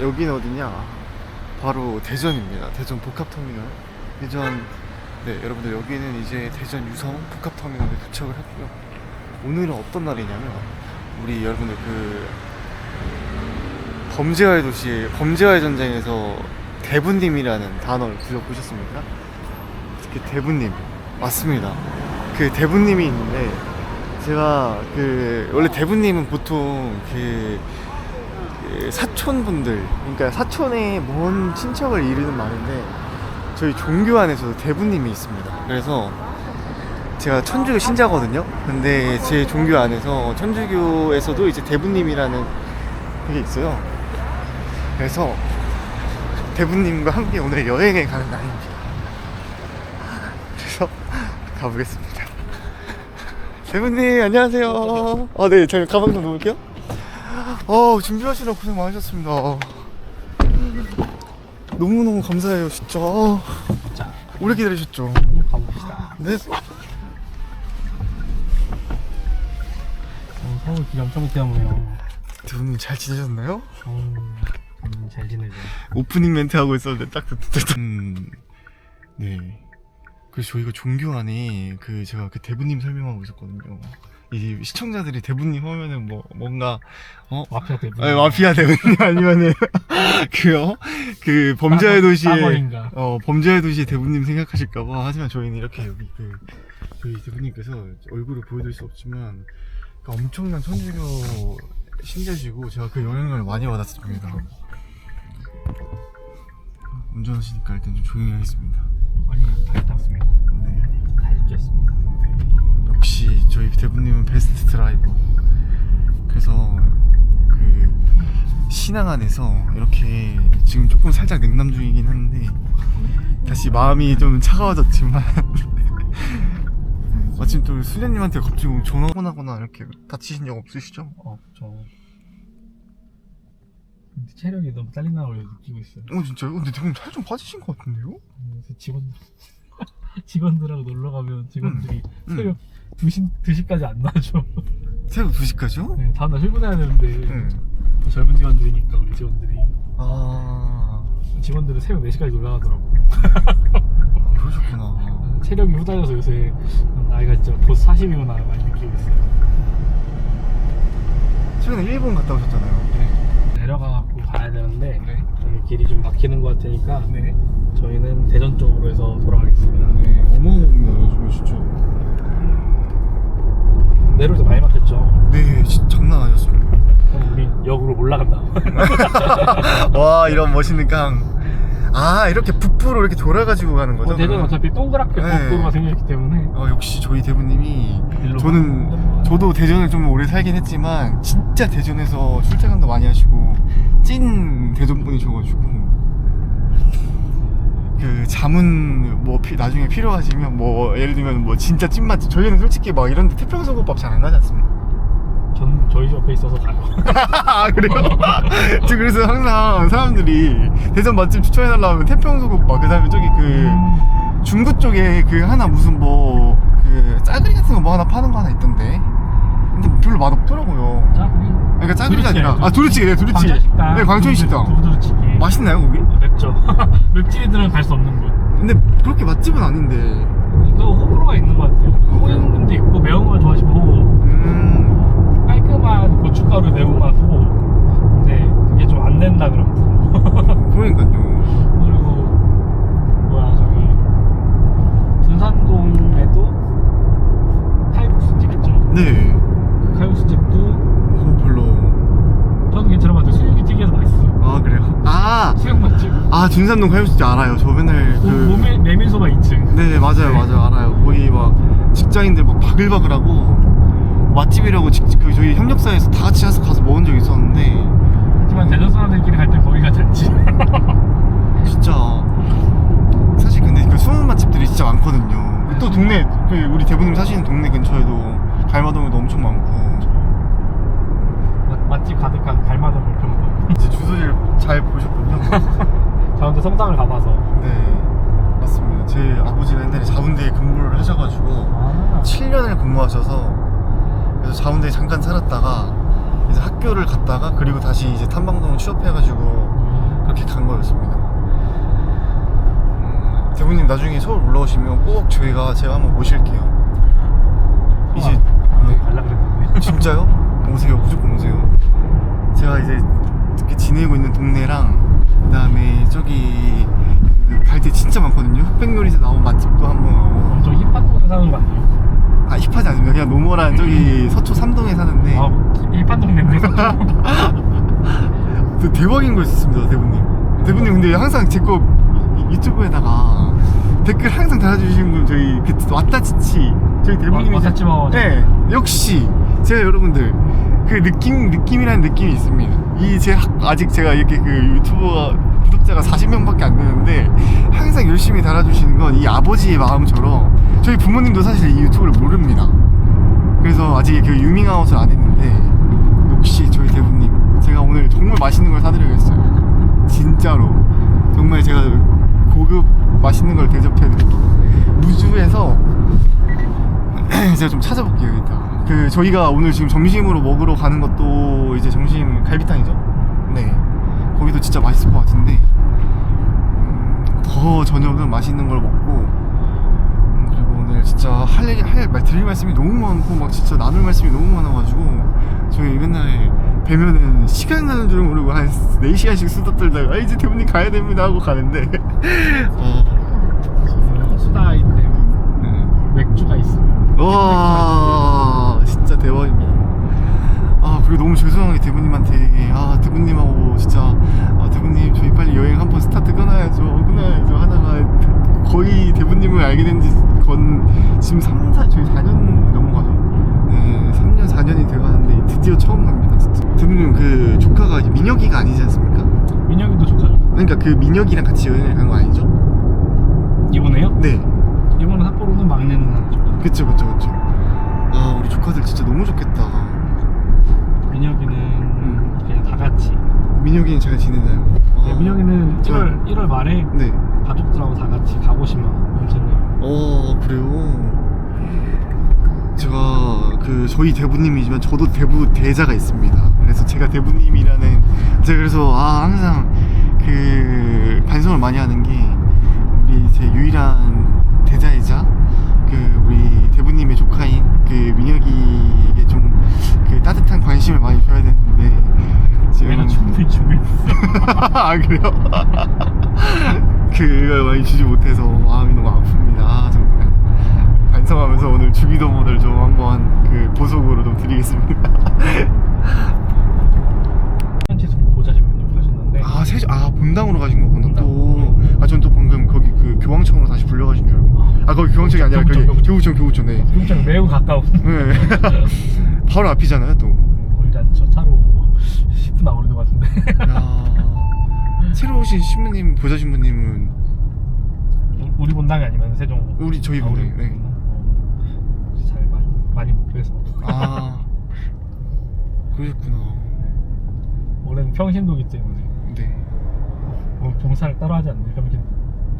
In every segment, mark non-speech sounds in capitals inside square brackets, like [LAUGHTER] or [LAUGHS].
여기는 어디냐? 바로 대전입니다. 대전 복합터미널. 대전 네 여러분들 여기는 이제 대전 유성 복합터미널에 도착을 했고요. 오늘은 어떤 날이냐면 우리 여러분들 그 범죄와의 도시 범죄와의 전쟁에서 대부님이라는 단어를 들어보셨습니까? 그 대부님 맞습니다. 그 대부님이 있는데 제가 그 원래 대부님은 보통 그, 그 사촌분들 그러니까 사촌의 먼 친척을 이르는 말인데 저희 종교 안에서도 대부님이 있습니다. 그래서 제가 천주교 신자거든요. 근데 제 종교 안에서 천주교에서도 이제 대부님이라는 그게 있어요. 그래서 대부님과 함께 오늘 여행에 가는 날입니다. 그래서 가보겠습니다. 대부님 안녕하세요. 아 네, 제가 가방 좀 놓을게요. 어 준비하시느라 고생 많으셨습니다. 너무 너무 감사해요, 진짜. 자, 오래 기다리셨죠. 가봅시다. 네. 어, 서울 비 엄청 때문에요. 대부님 잘 지내셨나요? 어, 음, 잘 지내죠. 오프닝 멘트 하고 있었는데 딱 듣다. 음, 네. 그래서 저희가 종교 안에 그 제가 그 대부님 설명하고 있었거든요. 이 시청자들이 대부님 하면은 뭐 뭔가 어 마피아 대부. 아니, 마피아 대부님 [LAUGHS] 아니면은 [LAUGHS] 그요 그 범죄의 따버린가. 어 범죄의 도시 대부님 생각하실까봐 하지만 저희는 이렇게 여기 그 저희 대부님께서 얼굴을 보여드릴 수 없지만 그 엄청난 천주교 신자시고 제가 그 영향을 많이 받았습니다. 운전하시니까 일단 좀 조용히 하겠습니다. 아니, 잘 탔습니다. 네. 잘 탔습니다. 역시 저희 대부님은 베스트 드라이버. 그래서 그 신앙 안에서 이렇게 지금 조금 살짝 냉담 중이긴 한데 다시 마음이 좀 차가워졌지만 [LAUGHS] 마침 또 수녀님한테 갑자기 전화하거나 이렇게 다치신 적 없으시죠? 어, 저. 근데 체력이 너무 딸린다는 걸 느끼고 있어요. 어 진짜요? 근데 지금 살 좀 빠지신 것 같은데요? 그래서 직원들, [LAUGHS] 직원들하고 놀러 가면 직원들이 음. 새벽 2시, 2시까지 안 나죠. 새벽 2시까지요? 네, 다음날 출근해야 되는데. 네. 또 젊은 직원들이니까, 우리 직원들이. 아 직원들은 새벽 4시까지 놀러 가더라고. [LAUGHS] 그러셨구나. 체력이 후달려서 요새 나이가 진짜 곧 40이구나 많이 느끼고 있어요. 최근에 일본 갔다 오셨잖아요. 내려가고 가야 되는데 네. 여기 길이 좀 막히는 것 같으니까 네. 저희는 대전 쪽으로 해서 돌아가겠습니다. 네. 어마어마합니다. 요즘 진짜. 때 많이 막혔죠. 네, 진짜 장난. 그럼 우리 역으로 올라간다. [LAUGHS] 와, 이런 멋있는 강. 아, 이렇게 북부로 이렇게 돌아가지고 가는 거죠? 어, 대전? 어차피 동그랗게 네. 복도가 생겼기 때문에 어, 역시 저희 대부님이 일로 저는 저도 대전을 좀 오래 살긴 했지만 진짜 대전에서 출퇴근도 많이 하시고 찐 대전 분이셔가지고 그 자문 뭐 피- 나중에 필요하시면 뭐 예를 들면 뭐 진짜 찐맛집 저희는 솔직히 막 이런데 태평소국밥 잘 안 가지 않습니까? 전 저희 집 옆에 있어서 가요. [LAUGHS] 아 그래요? 저 그래서 항상 사람들이 대전 맛집 추천해달라 하면 태평소국밥 그 다음에 저기 그 중구 쪽에 그 하나 무슨 뭐 그 짜글이 같은 거 뭐 하나 파는 거 하나 있던데 근데 별로 맛없더라고요. 자, 그러니까 짜글이 두루찌개, 아니라. 아 두루찌개 네 두루찌개 광천식당. 네 광천 식당. 두부두루찌개. 맛있나요 거기? 맵죠. [LAUGHS] 맵찔이들은 갈 수 없는 곳. 근데 그렇게 맛집은 아닌데. 그 호불호가 있는 것 같아요. 호인 분도 있고 매운 걸 좋아하시고 음. 깔끔한 고춧가루 매운맛으로 근데 그게 좀 안 된다 그러면서 [LAUGHS] 그러니까요. 그리고 뭐야 저기 둔산동에도 칼국수집 있죠? 네 그 칼국수집도 어, 별로 저는 괜찮은 것 같아요 수육이 튀겨서 맛있어요 아 그래요? 아 수육 맛집 아 준산동 칼국수 알아요. 저 맨날 그... 그 메밀, 메밀소바 2층 네 맞아요 맞아요. 알아요. 거기 막 직장인들 막 바글바글하고 맛집이라고 직, 그 저희 협력사에서 다 같이 가서 가서 먹은 적 있었는데. 하지만 대전 사람들끼리 갈 때 거기가 잤지. [LAUGHS] 진짜. 사실 근데 그 숨은 맛집들이 진짜 많거든요. 또 동네 그 우리 대부님 사시는 동네 근처에도 갈마동에도 엄청 많고 맛- 맛집 가득한 갈마동 물평동 [LAUGHS] 이제 주소지를 잘 보셨군요 [LAUGHS] 저 혼자 성당을 가봐서 네 맞습니다 제 아버지가 옛날에 자운대에 근무를 하셔가지고 아 7년을 근무하셔서 그래서 자운대에 잠깐 살았다가 이제 학교를 갔다가 그리고 다시 이제 탐방동 취업해가지고 거였습니다. 음, 대부님 나중에 서울 올라오시면 꼭 저희가 제가 한번 모실게요. 이제 네. 갈라 그랬는데. 진짜요? [LAUGHS] 오세요 무조건 오세요. 제가 이제 이렇게 지내고 있는 동네랑 그 다음에 저기 갈 때 진짜 많거든요. 흑백요리에서 나온 맛집도 한번 가고 엄청 힙한 곳에 사는 거 아니에요? 아 힙하지 않습니다. 그냥 노멀한 저기 서초 삼동에 사는데 아, 힙한 동네인데 [LAUGHS] 그 대박인 거 있었습니다 대부님 대부님 근데 항상 제 거 유튜브에다가 댓글 항상 달아주시는 분 저희 그 왔다치치 저희 대부님이 왔다치 마워. 네 역시 제가 여러분들 그 느낌 느낌이라는 느낌이 있습니다. 이 제 아직 제가 이렇게 그 유튜버가 구독자가 40명밖에 안 되는데 항상 열심히 달아주시는 건 이 아버지의 마음처럼 저희 부모님도 사실 이 유튜브를 모릅니다. 그래서 아직 그 유밍아웃을 안 했는데 역시 저희 대부님 제가 오늘 정말 맛있는 걸 사드려야겠어요. 진짜로. 정말 제가 고급 맛있는 걸 대접해 드릴게요. 무주에서 [CLEARS THROAT] 제가 좀 찾아볼게요 일단. 그 저희가 오늘 지금 점심으로 먹으러 가는 것도 이제 점심 갈비탕이죠? 네. 거기도 진짜 맛있을 것 같은데 음, 더 저녁은 맛있는 걸 먹고 음, 그리고 오늘 진짜 할 얘기 할 말 드릴 말씀이 너무 많고 막 진짜 나눌 말씀이 너무 많아가지고 저희 맨날 뵈면은 시간 가는 줄 모르고 한 4시간씩 수다 떨다가 아, 이제 대부님 가야 됩니다 하고 가는데 어, 수다 아이템 음. 맥주가 있으면 와 진짜 대박입니다. 아 그리고 너무 죄송한 게 대부님한테 아 대부님하고 진짜 아 대부님 저희 빨리 여행 한번 스타트 끊어야죠 끊어야죠 하다가 거의 대부님을 알게 된 지 건 지금 3, 4 저희 4년 넘어가죠. 네 3년 4년이 돼가는데 드디어 처음 갑니다 진짜. 대부님 그 조카가 민혁이가 아니지 않습니까? 민혁이도 좋죠. 그러니까 그 민혁이랑 같이 여행을 간 거 아니죠? 이번에요? 네. 이번에 삿포로는 막내는 하죠. 그쵸 그쵸 그쵸. 아 우리 조카들 진짜 너무 좋겠다. 민혁이는 음. 그냥 다 같이. 민혁이는 잘 지내나요? 네, 아. 민혁이는 1월 1월 말에 네. 가족들하고 다 같이 가고시마 저희 대부님이지만 저도 대부 대자가 있습니다. 그래서 제가 대부님이라는 제가 그래서 아 항상 그 반성을 많이 하는 게 우리 제 유일한 대자이자 그 우리 대부님의 조카인 그 민혁이에게 좀 그 따뜻한 관심을 많이 줘야 되는데 지금 충분히 주고 있어. 아 그래요? [LAUGHS] 그걸 많이 주지 못해서 마음이 너무 아픕니다 아, 반성하면서 오늘 주기도모를 좀 한번 그 보석으로 좀 드리겠습니다. [LAUGHS] 현지 가셨는데. 아 세시 아 본당으로 가신 거구나 또 아 전 또 방금 거기 그 교황청으로 다시 불려가신 줄 알고. 아 거기 교황청이 아니라 거기 교구청, 교구청 교구청 네. 교육장 매우 가까운. [LAUGHS] 네. [LAUGHS] 바로 앞이잖아요 또. 멀지 않죠 차로 10분 나오는 것 같은데. 야, 새로 오신 신부님 보좌 신부님은? 우리 본당이 아니면 세종 우리 저희 아, 우리 본당이 네. 어, 잘 많이, 못 뵈서. 아. [LAUGHS] 그러셨구나. 올해는 평신도기 때문에. 네. 뭐 봉사를 따로 하지 않네 평신.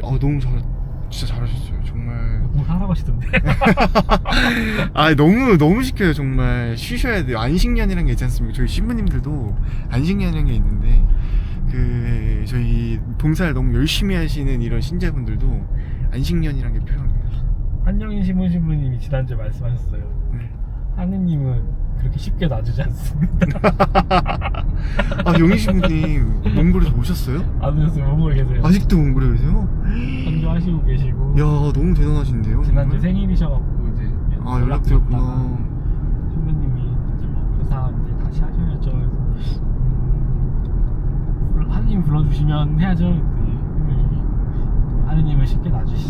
아 너무 잘 진짜 잘하셨어요. 정말. 봉사하라고 하시던데. [LAUGHS] 아 너무 너무 시켜요. 정말. 쉬셔야 돼요. 안식년이라는 게 있지 않습니까? 저희 신부님들도 안식년이라는 게 있는데 그 저희 봉사를 너무 열심히 하시는 이런 신자분들도 안식년이라는 게 필요합니다 한영인 신부님이 지난주에 말씀하셨어요 네. 하느님은 그렇게 쉽게 놔주지 않습니다 [LAUGHS] 아 영희 신부님 몽골에서 오셨어요? 안 오셨어요 몽골에 계세요 아직도 몽골에 계세요? 선교하시고 계시고 야 너무 대단하신데요 지난주 정말? 생일이셔갖고 이제 아 연락드렸구나 신부님이 이제 뭐 교사 이제 다시 하셔야죠. 음, 하느님 불러주시면 해야죠. 그랬더니 신부님이 하느님을 쉽게 놔주시지.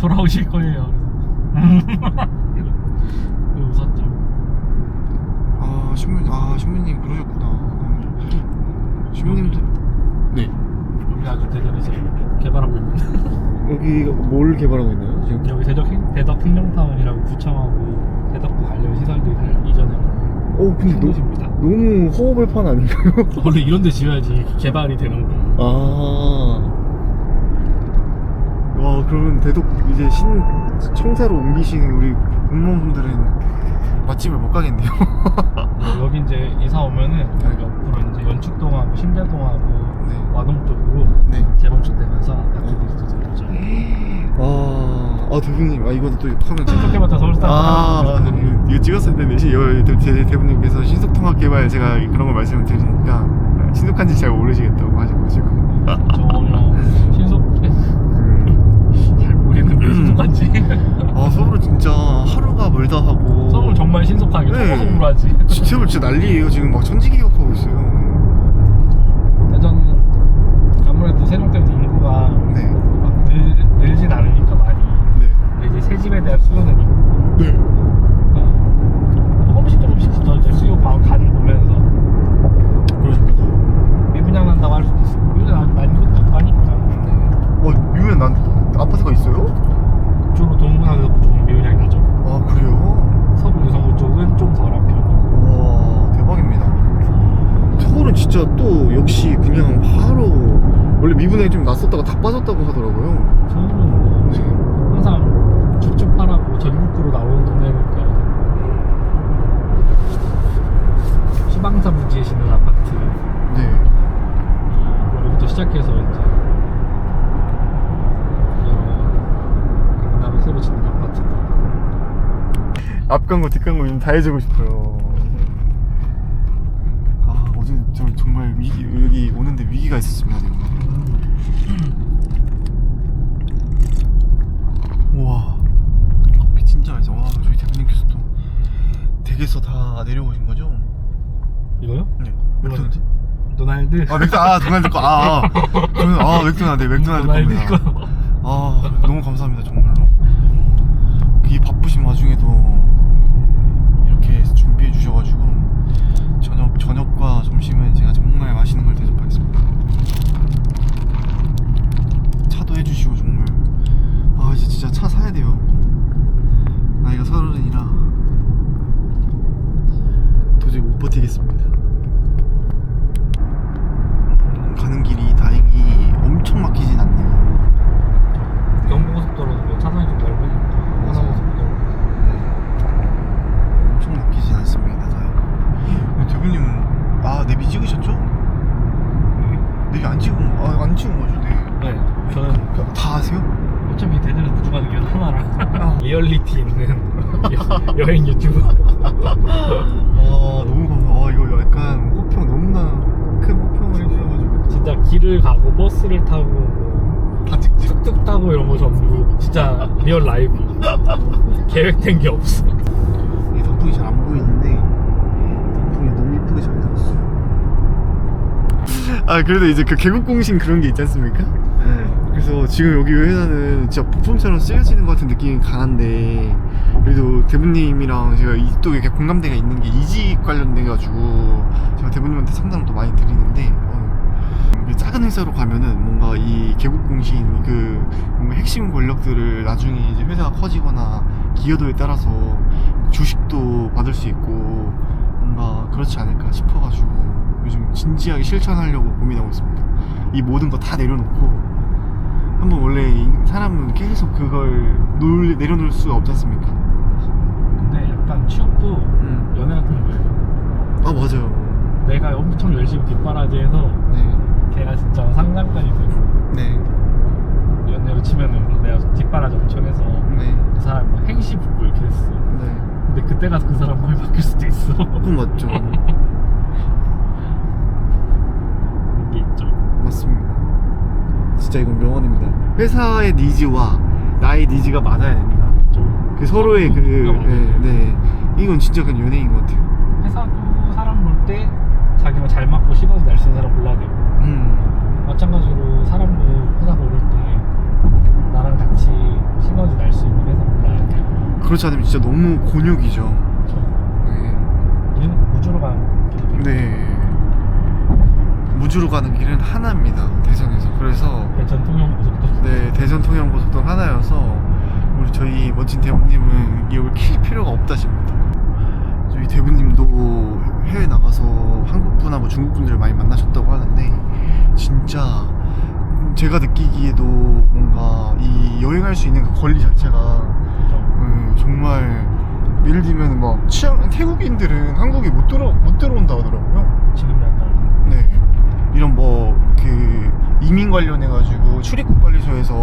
돌아오실 거예요. [LAUGHS] 그래서 웃었죠. 아 신부님 아 신부님 그러셨구나 신부님도 네 여기 아주 대전에서 개발하고 있는 여기가 뭘 개발하고 있나요 지금? 여기 대덕 행- 대덕 행정타운이라고 구청하고 대덕구 관련 시설들을 이전해놓은 어 근데 너, 곳입니다. 너무 허허벌판 아닌가요? [LAUGHS] 원래 이런 데 지어야지 개발이 되는 거예요. 아. 와, 그러면 대덕 이제 신 청사로 옮기시는 우리 공무원분들은 맛집을 못 가겠네요. 여기 이제 이사 오면은 여기 옆으로 이제 연축동하고 신대동하고 네. 와동 쪽으로 네. 재건축되면서 아파트들이 또 들어오죠. 아, 아 대표님, 아 이거는 또 화면 신속해봤자 서울 사람. 아, 이거, 이거 찍었어야 되는데 시- 여- 대- 대- 대표님께서 신속통합 개발 제가 그런 걸 말씀을 드리니까 신속한지 잘 모르시겠다고 하시고 지금. 전혀 모르겠는데 신속한지. 아 서울은 진짜 하루가 멀다 하고. 서울 정말 신속하게 네. 서울로 하지. 서울 진짜 난리예요. 지금 막 천지개혁하고 있어요. 대전은 아무래도 세종 때문에 인구가 네, 막 늘, 늘진 않으니까 많이. 네, 근데 이제 새 집에 대한 수요는 있고. 네. 그러니까 조금씩 조금씩 더 이제 수요 가- 간 보면서 그렇습니다. 미분양난다고 할 수도 있어. 미분양 난 이것도 있고 하니까. 어, 유엔 난 아파트가 있어요? 주로 동분하고 좀 미분양이 나죠. 아 그래요? 서구 유성구 쪽은 좀 덜한 편이고. 와 대박입니다. 서울은 진짜 또 역시 그냥 바로 원래 미분양이 좀 났었다가 다 빠졌다고 하더라고요. 서울은 뭐 네. 항상 쭉쭉하라고 전국구로 나오는 동네니까 시방사 부지에 짓는 아파트 네. 이거부터 시작해서 이제 여러 강남에 새로 짓는 아파트들 앞광고 뒷광고 다 해주고 싶어요. 아 어제 저 정말 위기 여기 오는데 위기가 있었습니다. 지금. 우와 커피 진짜 맛있어. 와 저희 대표님께서 또 댁에서 다 내려오신 거죠? 이거요? 네. 맥도날드? 도날드 아 맥도 아 도날드 거. 아, 아, 저는 아 맥도날드 [LAUGHS] 맥도날드 도날드 겁니다. 거. 아 너무 감사합니다 정말로 이 바쁘신 와중에도 이렇게 준비해 주셔가지고 저녁 저녁과 점심은 제가 정말 맛있는 걸 대접하겠습니다 차도 해주시고 정말 아 이제 진짜 차 사야 돼요 나이가 서른이라 도저히 못 버티겠습니다 가는 길이 다행히 엄청 막히진 않네요 경부고속도로는 뭐 차선이 좀 넓으니까 하나고속도로 엄청 막히진 않습니다. 다행히. 대표님은 아 내비 찍으셨죠? 내비 안 찍은 거, 아, 안 찍은 거죠, 네. 네 저는 다 아세요? 어차피 대전에서 부족하는 게 하나라 아. 리얼리티 있는 여, 여행 유튜브 [LAUGHS] 아 너무 감사. 아 이거 약간 호평 너무나 큰 호평을 해주셔가지고 진짜 길을 가고 버스를 타고 뭐 다 찍죠. 뚝뚝 타고 이런 거 전부 진짜 리얼 라이브 계획된 게 없어 이 단풍이 잘 안 보이는데 단풍이 너무 이쁘게 잘 나왔어요. 아 그래도 이제 그 개국공신 그런 게 있지 않습니까? 그래서 지금 여기 회사는 진짜 부품처럼 쓰여지는 것 같은 느낌이 강한데 그래도 대부님이랑 제가 이- 또 이렇게 공감대가 있는 게 이직 관련돼 가지고 제가 대부님한테 상담을 또 많이 드리는데 어, 이 작은 회사로 가면은 뭔가 이 개국 공신 그 뭔가 핵심 권력들을 나중에 이제 회사가 커지거나 기여도에 따라서 주식도 받을 수 있고 뭔가 그렇지 않을까 싶어가지고 요즘 진지하게 실천하려고 고민하고 있습니다. 이 모든 거 다 내려놓고 한번 원래 이 사람은 계속 그걸 놀, 내려놓을 수가 없지 않습니까? 약간 취업도 음. 연애 같은 거예요 아 맞아요. 내가 엄청 열심히 뒷바라지해서 네. 걔가 진짜 상담까지 되고 네. 연애로 치면은 막 내가 뒷바라지 엄청 해서 네. 그 사람 막 행시 붙고 이렇게 했어 네. 근데 그때 가서 그 사람 마음이 바뀔 수도 있어 그건 맞죠. [LAUGHS] 그런 게 있죠 맞습니다. 진짜 이건 명언입니다. 회사의 니즈와 나의 니즈가 맞아야 됩니다. 그 서로의 그, 네, 네. 이건 진짜 그냥 연예인 것 같아요. 회사도 사람 볼 때 자기랑 잘 맞고 시너지 날 수 있는 사람 골라야 되고 음. 마찬가지로 사람도 회사 고를 때 나랑 같이 시너지 날 수 있는 회사 골라야 돼 그렇지 않으면 진짜 너무 곤욕이죠. 그렇죠. 네. 우리는 무주로 가는 길이 네. 무주로 가는 길은 하나입니다. 대전에서. 그래서 대전 통영 고속도로 네 대전 통영 고속도로 하나여서 우리 저희 멋진 대부님은 이걸 킬 필요가 없다십니다. 저희 대부님도 해외 나가서 한국 분하고 중국 분들을 많이 만나셨다고 하는데 진짜 제가 느끼기에도 뭔가 이 여행할 수 있는 그 권리 자체가 음, 정말 예를 들면 막 취향 태국인들은 한국에 못 들어 못 들어온다 하더라고요. 지금 약간 네. 이런 뭐 그 이민 관련해 가지고 출입국 관리소에서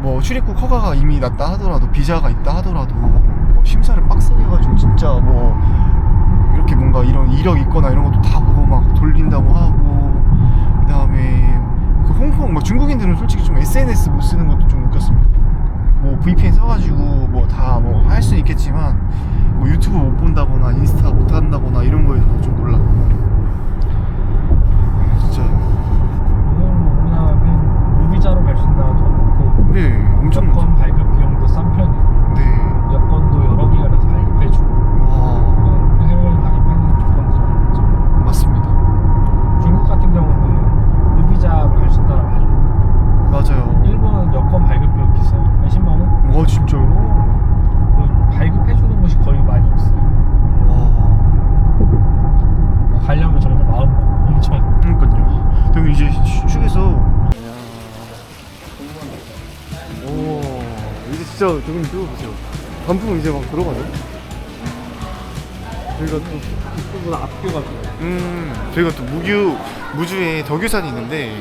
뭐 출입국 허가가 이미 났다 하더라도 비자가 있다 하더라도 뭐 심사를 빡세게 해가지고 진짜 뭐 이렇게 뭔가 이런 이력 있거나 이런 것도 다 보고 막 돌린다고 하고 그 다음에 그 홍콩 뭐 중국인들은 솔직히 좀 SNS 못 쓰는 것도 좀 웃겼습니다. 뭐 VPN 써가지고 뭐 다 뭐 할 수는 있겠지만 뭐 유튜브 못 본다거나 인스타 못 한다거나 이런 거에 대해서 좀. 진짜 오늘 뭐 무비자로 갈 수 있는 나라도 많고 네 엄청 많죠. 여권 발급 비용도 싼 편이고 네. 여권도 여러 기관에서 발급해주고 와 해외 가입하는 조건들이 많죠. 맞습니다. 중국 같은 경우는 무비자로 갈수 많이 있고 맞아요. 일본은 여권 발급 비용 비싸요. 한 10만 원? 와 진짜요? 뭐 발급해주는 곳이 거의 많이 없어요. 와. 가려면 정말 마음 엄청 그러니까요. 그럼 이제 휴- 휴게소. 진짜 조금 뚫어보세요. 단풍 이제 막 들어가죠? 저희가 또, 이쪽보다 앞뒤가 음, 저희가 또 무규, 무주에 덕유산이 있는데,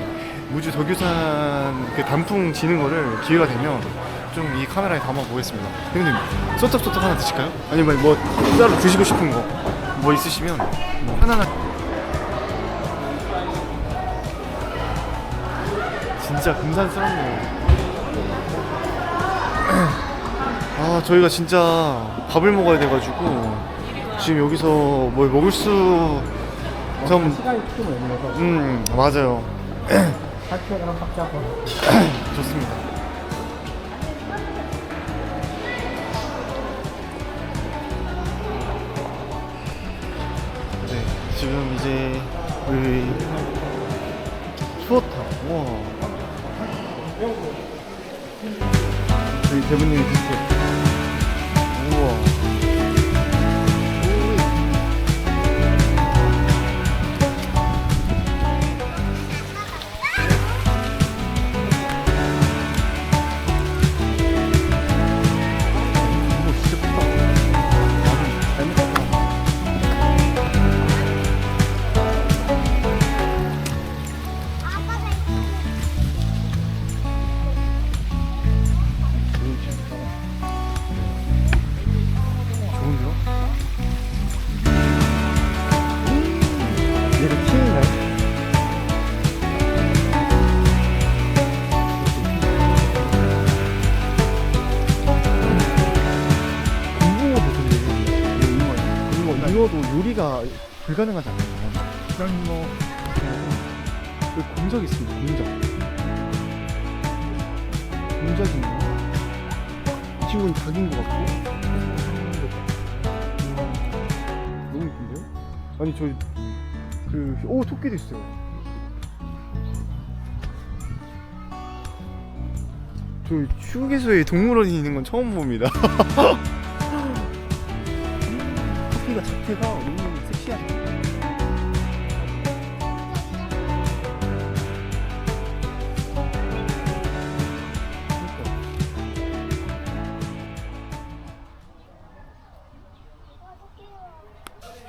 무주 덕유산 그 단풍 지는 거를 기회가 되면 좀 이 카메라에 담아 보겠습니다. 형님, 소떡소떡 하나 드실까요? 아니면 뭐 따로 드시고 싶은 거 뭐 있으시면 뭐 하나하나 진짜 금산스럽네요. 아 저희가 진짜 밥을 먹어야 돼가지고 지금 여기서 뭘 먹을 수 좀, 시간이 조금 애매해서 음 맞아요. 학교랑 합작하고 [CLEARS THROAT] 좋습니다. 네, 지금 이제 우리 추웠다. 와. 저희 대부님이 드세요. 우 불가능하지 않나요? 잉어 그 공작 있습니다 공작 공작인가? 이 친구는 닭인 것 같고 음, 너무 이쁜데요? 아니 저 그 오 토끼도 있어요 저 휴게소에 동물원이 있는 건 처음 봅니다 [LAUGHS] 토끼가 자태가 너무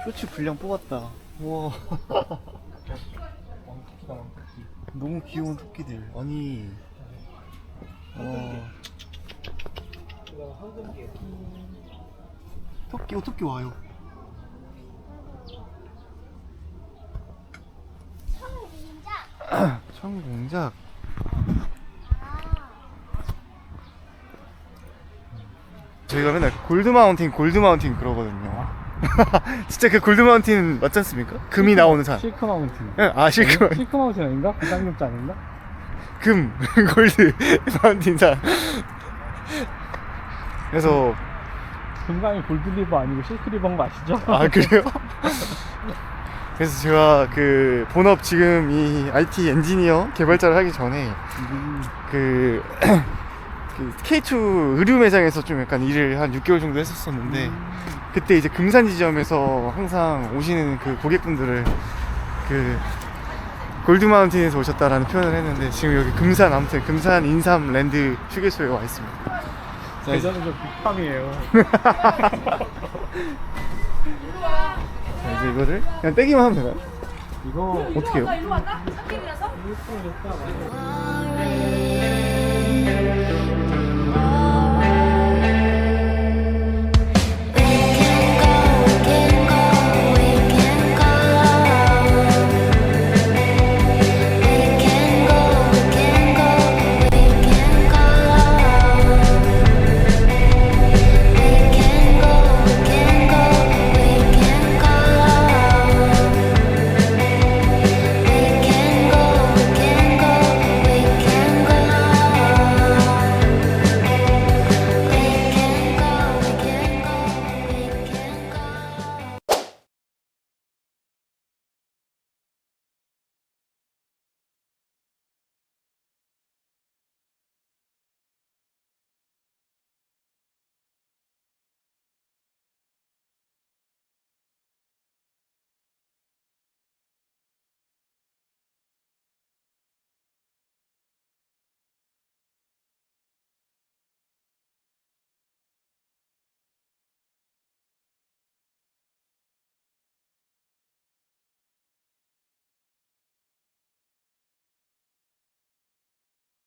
쇼츠 분량 뽑았다. 왕토끼 너무 귀여운 토끼들. 아니. 와. 황금개 토끼, 어, 토끼 와요. [CLEARS THROAT] 청공작. 저희가 맨날 골드마운틴, 골드마운틴 그러거든요. [LAUGHS] 진짜 그 골드마운틴 맞지 않습니까? 금이 나오는 산. 실크 마운틴 예, 아, 실크. 실크 마운틴 아닌가? 부장님자 아닌가? 금 [LAUGHS] 골드 마운틴 산 그래서 금강이 골드리버 아니고 실크리버인 거 아시죠? 아 [LAUGHS] 그래요? 그래서 제가 그 본업 지금 이 IT 엔지니어 개발자를 하기 전에 음, 그, [CLEARS THROAT] 그 K2 의류 매장에서 좀 약간 일을 한 6개월 정도 했었었는데 그때 이제 금산 지점에서 항상 오시는 그 고객분들을 그 골드마운틴에서 오셨다라는 표현을 했는데 지금 여기 금산 아무튼 금산 인삼 랜드 휴게소에 와 있습니다. 네, 대전은 좀 빅팜이에요. 자, 이제 이거를 그냥 떼기만 하면 되나요? 이거 어떻게 해요? 일로 와까? 3일이라서?